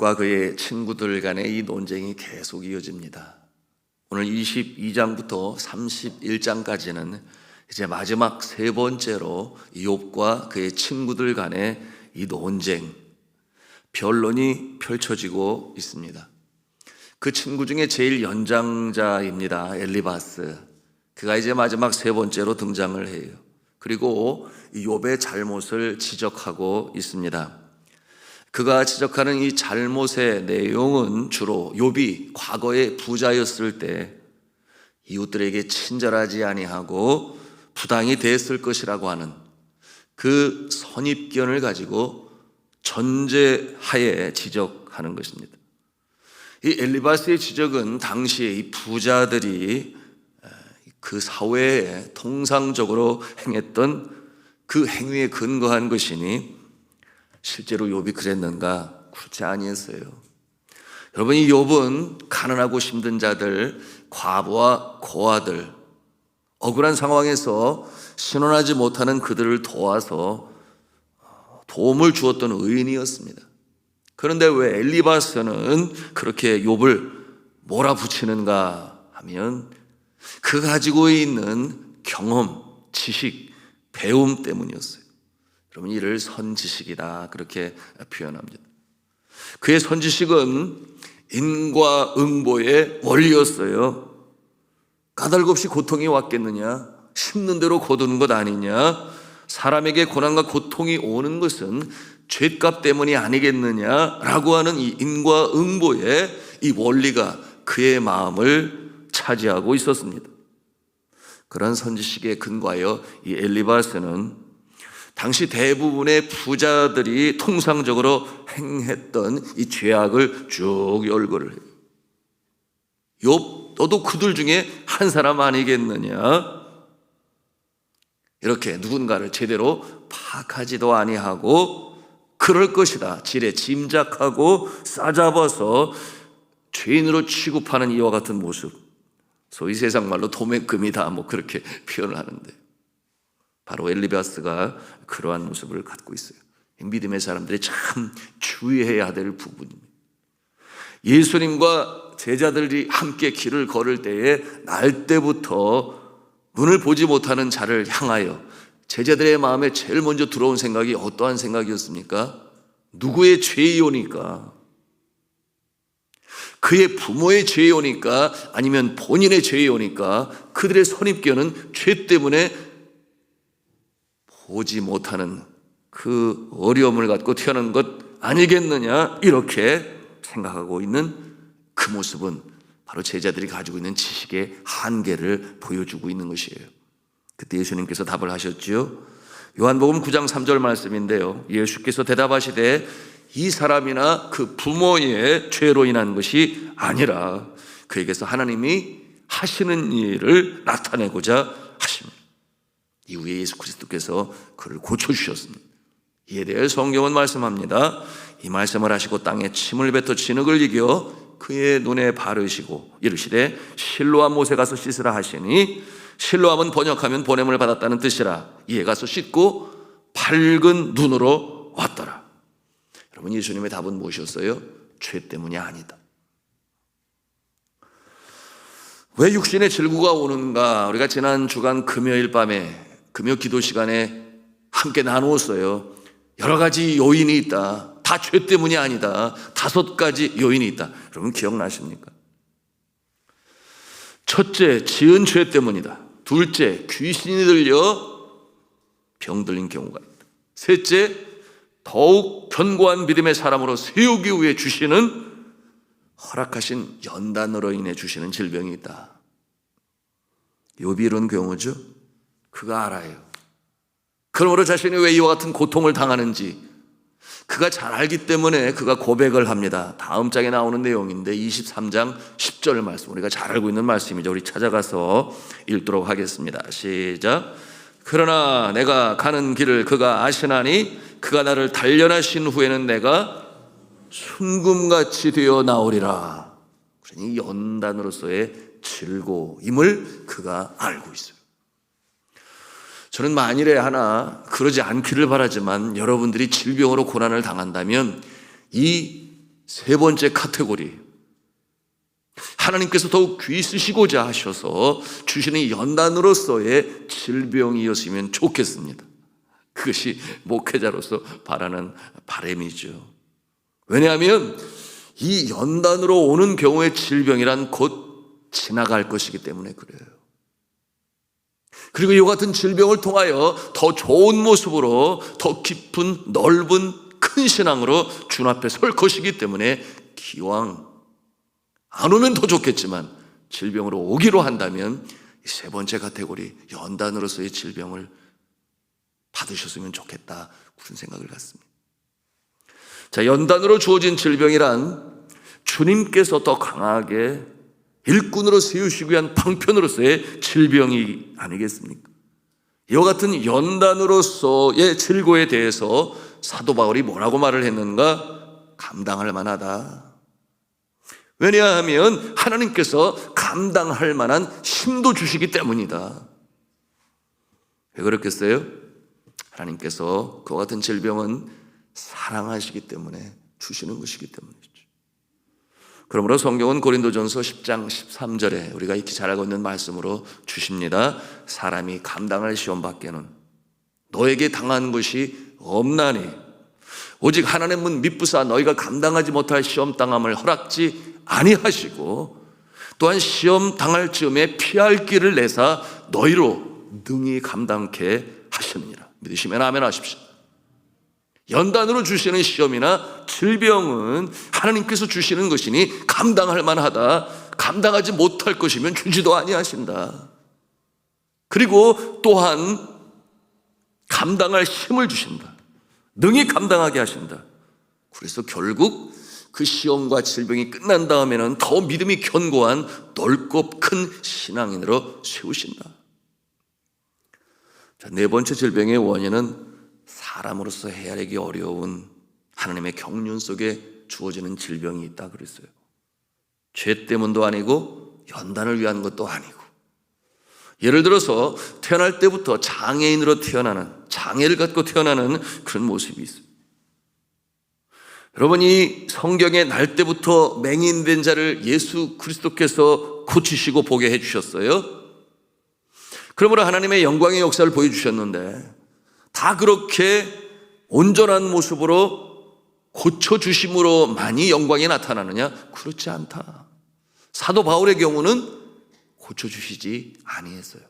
욥과 그의 친구들 간의 이 논쟁이 계속 이어집니다. 오늘 22장부터 31장까지는 이제 마지막 세 번째로 욥과 그의 친구들 간의 이 논쟁, 변론이 펼쳐지고 있습니다. 그 친구 중에 제일 연장자입니다. 엘리바스. 그가 이제 마지막 세 번째로 등장을 해요. 그리고 이 욥의 잘못을 지적하고 있습니다. 그가 지적하는 이 잘못의 내용은 주로 욥이 과거에 부자였을 때 이웃들에게 친절하지 아니하고 부당이 됐을 것이라고 하는 그 선입견을 가지고 전제하에 지적하는 것입니다. 이 엘리바스의 지적은 당시에 이 부자들이 그 사회에 통상적으로 행했던 그 행위에 근거한 것이니 실제로 욥이 그랬는가? 그렇지 아니었어요. 여러분 이 욥은 가난하고 힘든 자들, 과부와 고아들, 억울한 상황에서 신원하지 못하는 그들을 도와서 도움을 주었던 의인이었습니다. 그런데 왜 엘리바스는 그렇게 욥을 몰아붙이는가 하면 그 가지고 있는 경험, 지식, 배움 때문이었어요. 여러분 이를 선지식이다 그렇게 표현합니다. 그의 선지식은 인과 응보의 원리였어요. 까닭없이 고통이 왔겠느냐? 심는 대로 거두는 것 아니냐? 사람에게 고난과 고통이 오는 것은 죄값 때문이 아니겠느냐라고 하는 이 인과 응보의 이 원리가 그의 마음을 차지하고 있었습니다. 그런 선지식에 근거하여 이 엘리바스는 당시 대부분의 부자들이 통상적으로 행했던 이 죄악을 쭉 열거를 해요. 욥, 너도 그들 중에 한 사람 아니겠느냐? 이렇게 누군가를 제대로 파악하지도 아니하고 그럴 것이다. 지레 짐작하고 싸잡아서 죄인으로 취급하는 이와 같은 모습. 소위 세상 말로 도매금이다. 뭐 그렇게 표현을 하는데. 바로 엘리바스가 그러한 모습을 갖고 있어요. 믿음의 사람들이 참 주의해야 될 부분입니다. 예수님과 제자들이 함께 길을 걸을 때에 날 때부터 눈을 보지 못하는 자를 향하여 제자들의 마음에 제일 먼저 들어온 생각이 어떠한 생각이었습니까? 누구의 죄이오니까? 그의 부모의 죄이오니까? 아니면 본인의 죄이오니까? 그들의 선입견은 죄 때문에 보지 못하는 그 어려움을 갖고 태어난 것 아니겠느냐? 이렇게 생각하고 있는 그 모습은 바로 제자들이 가지고 있는 지식의 한계를 보여주고 있는 것이에요. 그때 예수님께서 답을 하셨지요. 요한복음 9장 3절 말씀인데요. 예수께서 대답하시되 이 사람이나 그 부모의 죄로 인한 것이 아니라 그에게서 하나님이 하시는 일을 나타내고자. 이후에 예수 그리스도께서 그를 고쳐주셨습니다. 이에 대해 성경은 말씀합니다. 이 말씀을 하시고 땅에 침을 뱉어 진흙을 이겨 그의 눈에 바르시고 이르시되 실로와 못에 가서 씻으라 하시니 실로함은 번역하면 보냄을 받았다는 뜻이라 이에 가서 씻고 밝은 눈으로 왔더라. 여러분 예수님의 답은 무엇이었어요? 죄 때문이 아니다. 왜 육신의 질구가 오는가? 우리가 지난 주간 금요일 밤에 금요 기도 시간에 함께 나누었어요. 여러 가지 요인이 있다. 다 죄 때문이 아니다. 다섯 가지 요인이 있다. 여러분 기억나십니까? 첫째, 지은 죄 때문이다. 둘째, 귀신이 들려 병들린 경우가 있다. 셋째, 더욱 견고한 믿음의 사람으로 세우기 위해 주시는 허락하신 연단으로 인해 주시는 질병이 있다. 요비 이런 경우죠. 그가 알아요. 그러므로 자신이 왜 이와 같은 고통을 당하는지 그가 잘 알기 때문에 그가 고백을 합니다. 다음 장에 나오는 내용인데 23장 10절 말씀 우리가 잘 알고 있는 말씀이죠. 우리 찾아가서 읽도록 하겠습니다. 시작. 그러나 내가 가는 길을 그가 아시나니 그가 나를 단련하신 후에는 내가 순금같이 되어 나오리라. 그러니 연단으로서의 즐거임을 그가 알고 있어요. 저는 만일에 하나 그러지 않기를 바라지만 여러분들이 질병으로 고난을 당한다면 이 세 번째 카테고리. 하나님께서 더욱 귀 쓰시고자 하셔서 주시는 연단으로서의 질병이었으면 좋겠습니다. 그것이 목회자로서 바라는 바람이죠. 왜냐하면 이 연단으로 오는 경우의 질병이란 곧 지나갈 것이기 때문에 그래요. 그리고 이 같은 질병을 통하여 더 좋은 모습으로 더 깊은 넓은 큰 신앙으로 주 앞에 설 것이기 때문에 기왕 안 오면 더 좋겠지만 질병으로 오기로 한다면 이세 번째 카테고리 연단으로서의 질병을 받으셨으면 좋겠다 그런 생각을 갖습니다. 자, 연단으로 주어진 질병이란 주님께서 더 강하게 일꾼으로 세우시기 위한 방편으로서의 질병이 아니겠습니까? 이와 같은 연단으로서의 질고에 대해서 사도 바울이 뭐라고 말을 했는가? 감당할 만하다. 왜냐하면 하나님께서 감당할 만한 힘도 주시기 때문이다. 왜 그렇겠어요? 하나님께서 그와 같은 질병은 사랑하시기 때문에 주시는 것이기 때문이죠. 그러므로 성경은 고린도전서 10장 13절에 우리가 익히 잘 알고 있는 말씀으로 주십니다. 사람이 감당할 시험 밖에는 너에게 당한 것이 없나니 오직 하나님은 미쁘사 너희가 감당하지 못할 시험 당함을 허락지 아니하시고 또한 시험 당할 즈음에 피할 길을 내사 너희로 능히 감당케 하시느니라. 믿으시면 아멘 하십시오. 연단으로 주시는 시험이나 질병은 하나님께서 주시는 것이니 감당할 만하다. 감당하지 못할 것이면 주지도 아니하신다. 그리고 또한 감당할 힘을 주신다. 능히 감당하게 하신다. 그래서 결국 그 시험과 질병이 끝난 다음에는 더 믿음이 견고한 넓고 큰 신앙인으로 세우신다. 자, 네 번째 질병의 원인은 사람으로서 헤아리기 어려운 하나님의 경륜 속에 주어지는 질병이 있다 그랬어요. 죄 때문도 아니고 연단을 위한 것도 아니고 예를 들어서 태어날 때부터 장애인으로 태어나는 장애를 갖고 태어나는 그런 모습이 있어요. 여러분 이 성경에 날 때부터 맹인된 자를 예수 그리스도께서 고치시고 보게 해 주셨어요. 그러므로 하나님의 영광의 역사를 보여 주셨는데 다 그렇게 온전한 모습으로 고쳐주심으로 많이 영광이 나타나느냐? 그렇지 않다. 사도 바울의 경우는 고쳐주시지 아니했어요.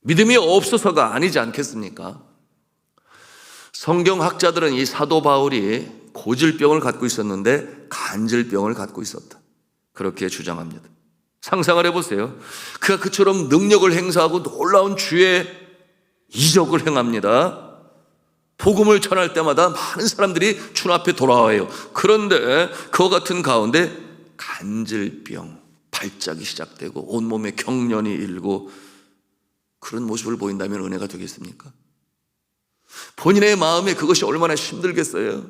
믿음이 없어서가 아니지 않겠습니까? 성경학자들은 이 사도 바울이 고질병을 갖고 있었는데 간질병을 갖고 있었다. 그렇게 주장합니다. 상상을 해보세요. 그가 그처럼 능력을 행사하고 놀라운 주의 이적을 행합니다. 복음을 전할 때마다 많은 사람들이 주 앞에 돌아와요. 그런데 그와 같은 가운데 간질병, 발작이 시작되고 온몸에 경련이 일고 그런 모습을 보인다면 은혜가 되겠습니까? 본인의 마음에 그것이 얼마나 힘들겠어요?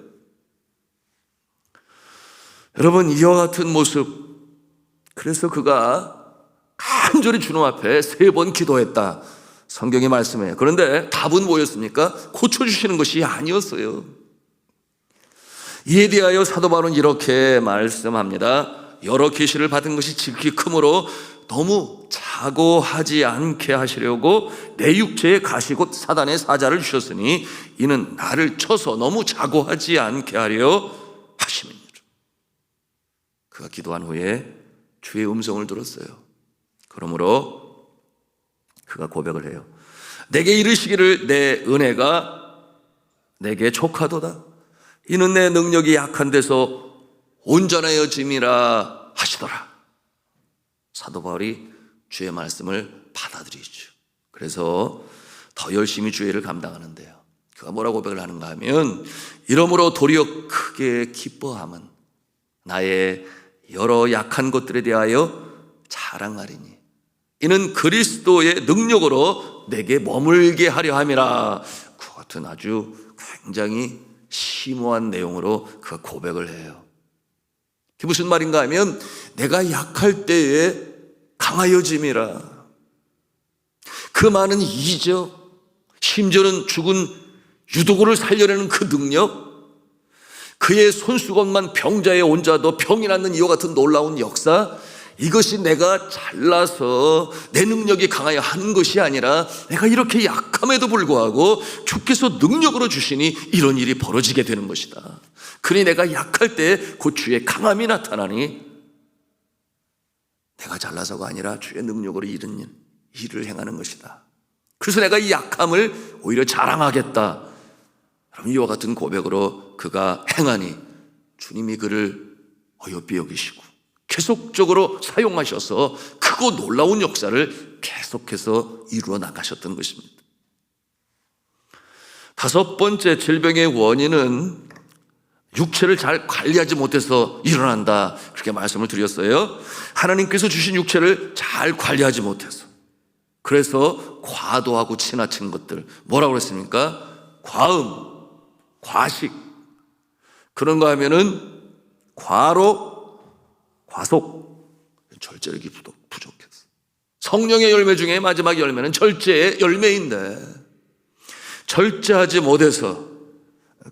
여러분, 이와 같은 모습, 그래서 그가 간절히 주님 앞에 세 번 기도했다. 성경이 말씀해요. 그런데 답은 뭐였습니까? 고쳐주시는 것이 아니었어요. 이에 대하여 사도 바울은 이렇게 말씀합니다. 여러 계시를 받은 것이 지극히 크므로 너무 자고하지 않게 하시려고 내 육체에 가시 곧 사단의 사자를 주셨으니 이는 나를 쳐서 너무 자고하지 않게 하려 하심이니라. 그가 기도한 후에 주의 음성을 들었어요. 그러므로 그가 고백을 해요. 내게 이르시기를 내 은혜가 내게 족하도다. 이는 내 능력이 약한 데서 온전하여 짐이라 하시더라. 사도 바울이 주의 말씀을 받아들이죠. 그래서 더 열심히 주의 를 감당하는데요. 그가 뭐라고 고백을 하는가 하면 이러므로 도리어 크게 기뻐함은 나의 여러 약한 것들에 대하여 자랑하리니 이는 그리스도의 능력으로 내게 머물게 하려 함이라. 그 같은 아주 굉장히 심오한 내용으로 그 고백을 해요. 그게 무슨 말인가 하면 내가 약할 때에 강하여짐이라. 그 많은 이적, 심지어는 죽은 유도고를 살려내는 그 능력, 그의 손수건만 병자의 온자도 병이 낫는 이와 같은 놀라운 역사 이것이 내가 잘나서 내 능력이 강하여 한 것이 아니라 내가 이렇게 약함에도 불구하고 주께서 능력으로 주시니 이런 일이 벌어지게 되는 것이다. 그니 내가 약할 때그 주의 강함이 나타나니 내가 잘나서가 아니라 주의 능력으로 이른 일, 일을 행하는 것이다. 그래서 내가 이 약함을 오히려 자랑하겠다. 그럼 이와 같은 고백으로 그가 행하니 주님이 그를 어여삐 여기시고 계속적으로 사용하셔서 크고 놀라운 역사를 계속해서 이루어 나가셨던 것입니다. 다섯 번째 질병의 원인은 육체를 잘 관리하지 못해서 일어난다. 그렇게 말씀을 드렸어요. 하나님께서 주신 육체를 잘 관리하지 못해서. 그래서 과도하고 지나친 것들. 뭐라고 그랬습니까? 과음, 과식. 그런 거 하면은 과로, 과속. 절제력이 부족- 부족해서. 성령의 열매 중에 마지막 열매는 절제의 열매인데, 절제하지 못해서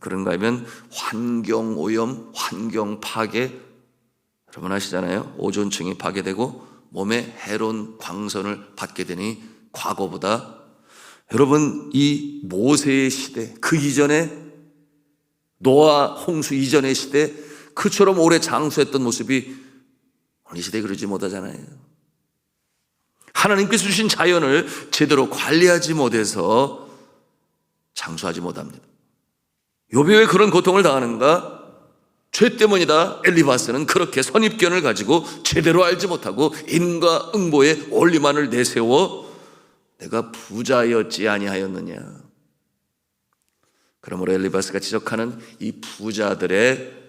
그런가 하면 환경 오염, 환경 파괴 여러분 아시잖아요. 오존층이 파괴되고 몸에 해로운 광선을 받게 되니 과거보다 여러분 이 모세의 시대 그 이전에 노아 홍수 이전의 시대 그처럼 오래 장수했던 모습이 이 시대에 그러지 못하잖아요. 하나님께서 주신 자연을 제대로 관리하지 못해서 장수하지 못합니다. 욥이 왜 그런 고통을 당하는가? 죄 때문이다. 엘리바스는 그렇게 선입견을 가지고 제대로 알지 못하고 인과 응보의 원리만을 내세워 내가 부자였지 아니하였느냐. 그러므로 엘리바스가 지적하는 이 부자들의 이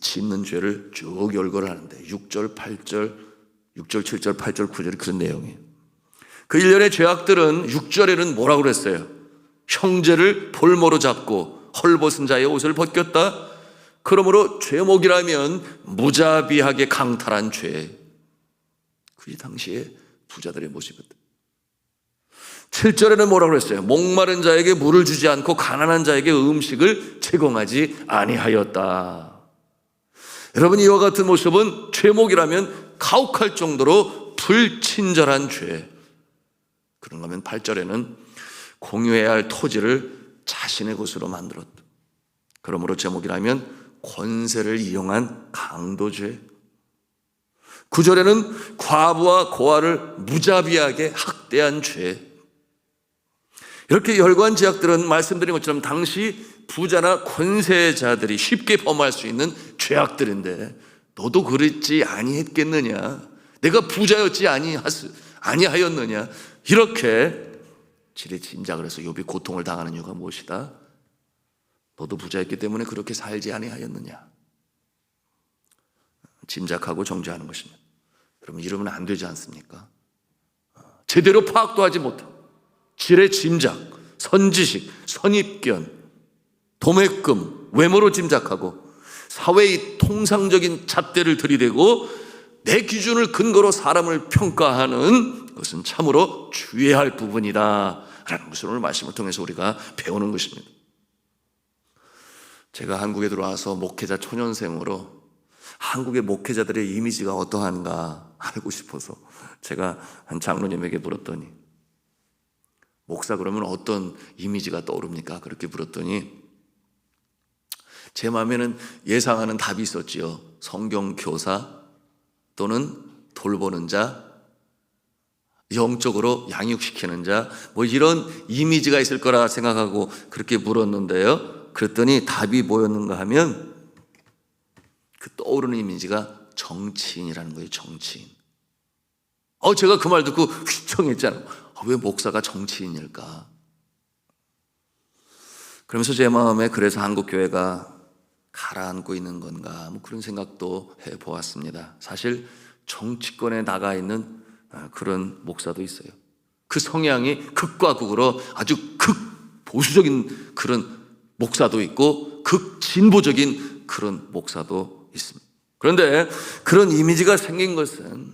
짓는 죄를 쭉 열거를 하는데 6절, 8절, 6절, 7절, 8절, 9절이 그런 내용이에요. 그 일련의 죄악들은 6절에는 뭐라고 그랬어요? 형제를 볼모로 잡고 헐벗은 자의 옷을 벗겼다. 그러므로 죄목이라면 무자비하게 강탈한 죄. 그게 당시에 부자들의 모습이었다. 7절에는 뭐라고 그랬어요? 목마른 자에게 물을 주지 않고 가난한 자에게 음식을 제공하지 아니하였다. 여러분 이와 같은 모습은 죄목이라면 가혹할 정도로 불친절한 죄. 그런가 하면 8절에는 공유해야 할 토지를 자신의 것으로 만들었다. 그러므로 제목이라면 권세를 이용한 강도죄. 9절에는 과부와 고아를 무자비하게 학대한 죄. 이렇게 열관 제약들은 말씀드린 것처럼 당시 부자나 권세자들이 쉽게 범할 수 있는 죄악들인데 너도 그랬지 아니했겠느냐? 내가 부자였지 아니하스 아니하였느냐? 이렇게 지레 짐작을 해서 욥이 고통을 당하는 이유가 무엇이다? 너도 부자였기 때문에 그렇게 살지 아니하였느냐? 짐작하고 정죄하는 것입니다. 여러분 이러면 안 되지 않습니까? 제대로 파악도 하지 못한 지레 짐작, 선지식, 선입견, 도매금, 외모로 짐작하고 사회의 통상적인 잣대를 들이대고 내 기준을 근거로 사람을 평가하는 것은 참으로 주의해야 할 부분이다. 라는 것을 오늘 말씀을 통해서 우리가 배우는 것입니다. 제가 한국에 들어와서 목회자 초년생으로 한국의 목회자들의 이미지가 어떠한가 알고 싶어서 제가 한 장로님에게 물었더니 목사 그러면 어떤 이미지가 떠오릅니까? 그렇게 물었더니 제 마음에는 예상하는 답이 있었지요. 성경 교사 또는 돌보는 자, 영적으로 양육시키는 자, 뭐 이런 이미지가 있을 거라 생각하고 그렇게 물었는데요. 그랬더니 답이 뭐였는가 하면 그 떠오르는 이미지가 정치인이라는 거예요, 정치인. 어, 제가 그 말 듣고 휘청했잖아요. 아, 왜 목사가 정치인일까? 그러면서 제 마음에 그래서 한국교회가 가라앉고 있는 건가, 뭐 그런 생각도 해 보았습니다. 사실 정치권에 나가 있는 아, 그런 목사도 있어요. 그 성향이 극과 극으로 아주 극 보수적인 그런 목사도 있고 극 진보적인 그런 목사도 있습니다. 그런데 그런 이미지가 생긴 것은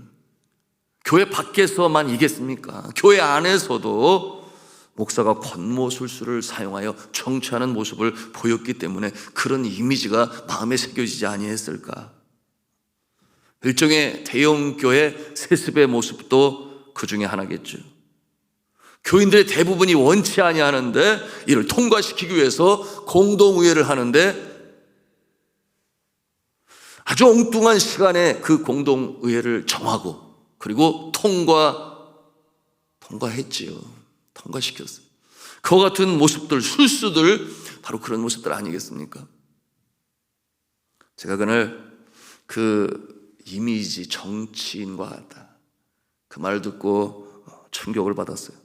교회 밖에서만 이겠습니까? 교회 안에서도 목사가 권모술수를 사용하여 청취하는 모습을 보였기 때문에 그런 이미지가 마음에 새겨지지 아니했을까? 일종의 대형교회 세습의 모습도 그 중에 하나겠죠. 교인들의 대부분이 원치 아니하는데 이를 통과시키기 위해서 공동의회를 하는데 아주 엉뚱한 시간에 그 공동의회를 정하고 그리고 통과 통과했지요. 통과시켰어요. 그와 같은 모습들, 술수들 바로 그런 모습들 아니겠습니까? 제가 그날 그 이미지 정치인과 같다. 그말 듣고 충격을 받았어요.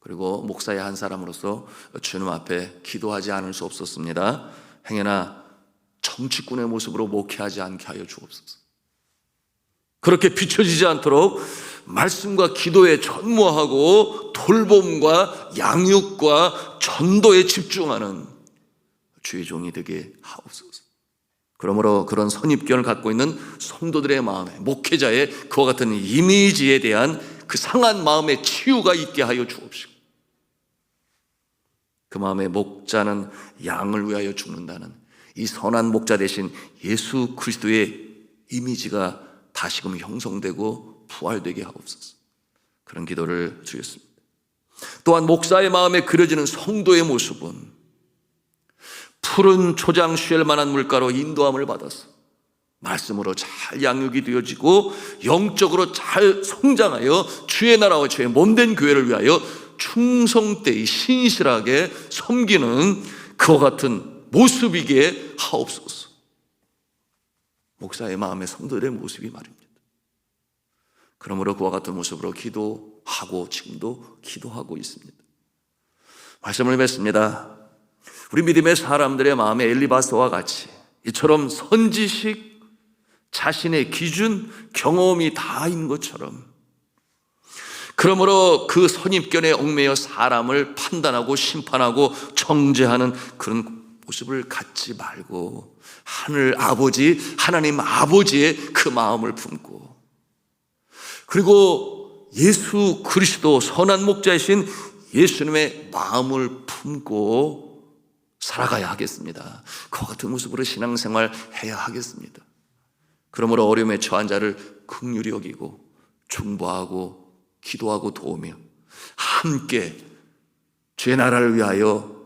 그리고 목사의 한 사람으로서 주님 앞에 기도하지 않을 수 없었습니다. 행여나 정치꾼의 모습으로 목회하지 않게 하여 주옵소서. 그렇게 비춰지지 않도록 말씀과 기도에 전무하고 돌봄과 양육과 전도에 집중하는 주의 종이 되게 하옵소서. 그러므로 그런 선입견을 갖고 있는 성도들의 마음에 목회자의 그와 같은 이미지에 대한 그 상한 마음의 치유가 있게 하여 주옵시고 그 마음에 목자는 양을 위하여 죽는다는 이 선한 목자 대신 예수 그리스도의 이미지가 다시금 형성되고 부활되게 하옵소서. 그런 기도를 드렸습니다. 또한 목사의 마음에 그려지는 성도의 모습은 푸른 초장 쉘 만한 물가로 인도함을 받았어. 말씀으로 잘 양육이 되어지고 영적으로 잘 성장하여 주의 나라와 주의 몸된 교회를 위하여 충성되이 신실하게 섬기는 그와 같은 모습이기에 하옵소서. 목사의 마음의 성도들의 모습이 말입니다. 그러므로 그와 같은 모습으로 기도 하고 지금도 기도하고 있습니다. 말씀을 맺습니다. 우리 믿음의 사람들의 마음에 엘리바스와 같이 이처럼 선지식 자신의 기준 경험이 다인 것처럼 그러므로 그 선입견에 얽매여 사람을 판단하고 심판하고 정죄하는 그런 모습을 갖지 말고 하늘 아버지 하나님 아버지의 그 마음을 품고 그리고 예수 그리스도 선한 목자이신 예수님의 마음을 품고 살아가야 하겠습니다. 그와 같은 모습으로 신앙생활 해야 하겠습니다. 그러므로 어려움에 처한 자를 극률히 여기고 중보하고 기도하고 도우며 함께 주의 나라를 위하여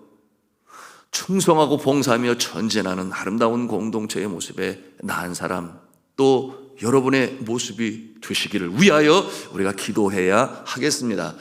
충성하고 봉사하며 전진하는 아름다운 공동체의 모습에 나은 사람 또 여러분의 모습이 되시기를 위하여 우리가 기도해야 하겠습니다.